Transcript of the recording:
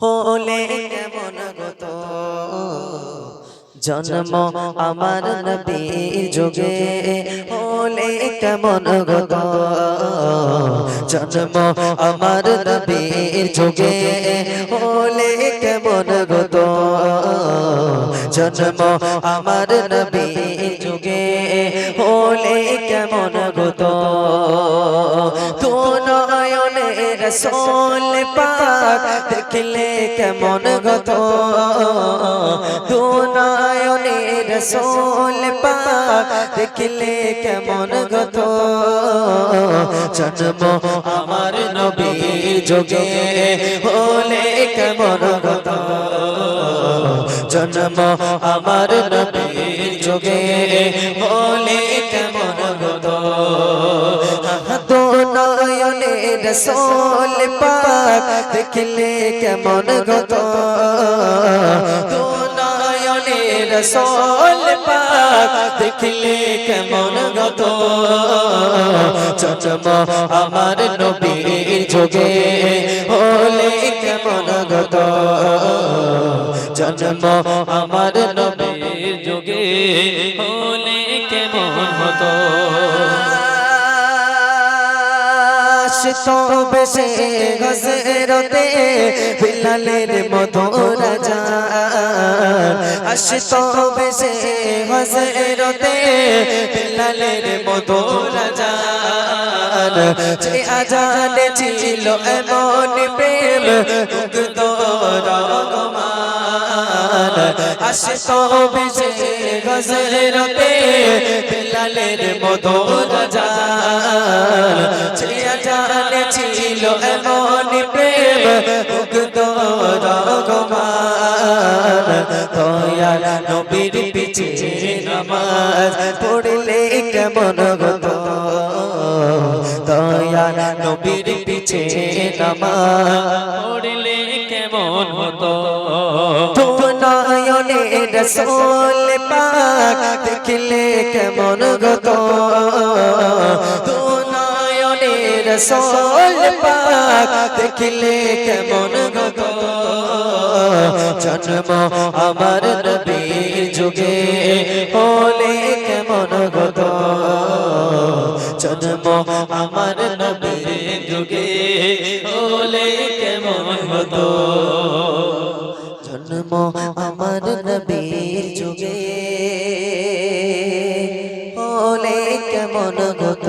হলে কেমন গত জন্ম আমার নবীর যোগে, হলে কেমন গত জন্ম আমার নবীর যোগে, হলে কেমন গত জন্ম আমার নবীর যোগে, হলে কেমন গত রসোল পাক দেখলে কেমন গত? তো নয়নে রসোল পাক দেখলে কেমন গত? জন্ম আমার নবীর যোগে হলে কেমন গত? জন্ম আমার নবীর যোগে হলে কেমন গত? রসোল পাক দেখলে কেমন গত? দো নয়নে রসোল পাক দেখলে কেমন গত? জন্ম আমার নবীর যোগে হলে কেমন গত? জন্ম আমার নবীর যোগে হলে কেমন হতো? তো বেশে গজরতে। বিলালের মতো রাজা আস তো বেশে গজরতে। বিলালের মতো রাজা যে আজানে ছিল এমন প্রেম মুগ্ধ রগমান। আস তো বেশে গজরতে। বিলালের মতো রাজা নবীর পিছে নামাজ পড়লে কেমন গত দয়াল নবীর পিছে নামাজ পড়লে কেমন হতো? নয়নে পাক কেমন গত পাক কেমন গত জন্ম আমার নবীর যুগে। হলে কেমন গত জন্ম আমার নবীর যুগে। হলে কেমন গত জন্ম আমার নবীর যুগে। হলে কেমন গত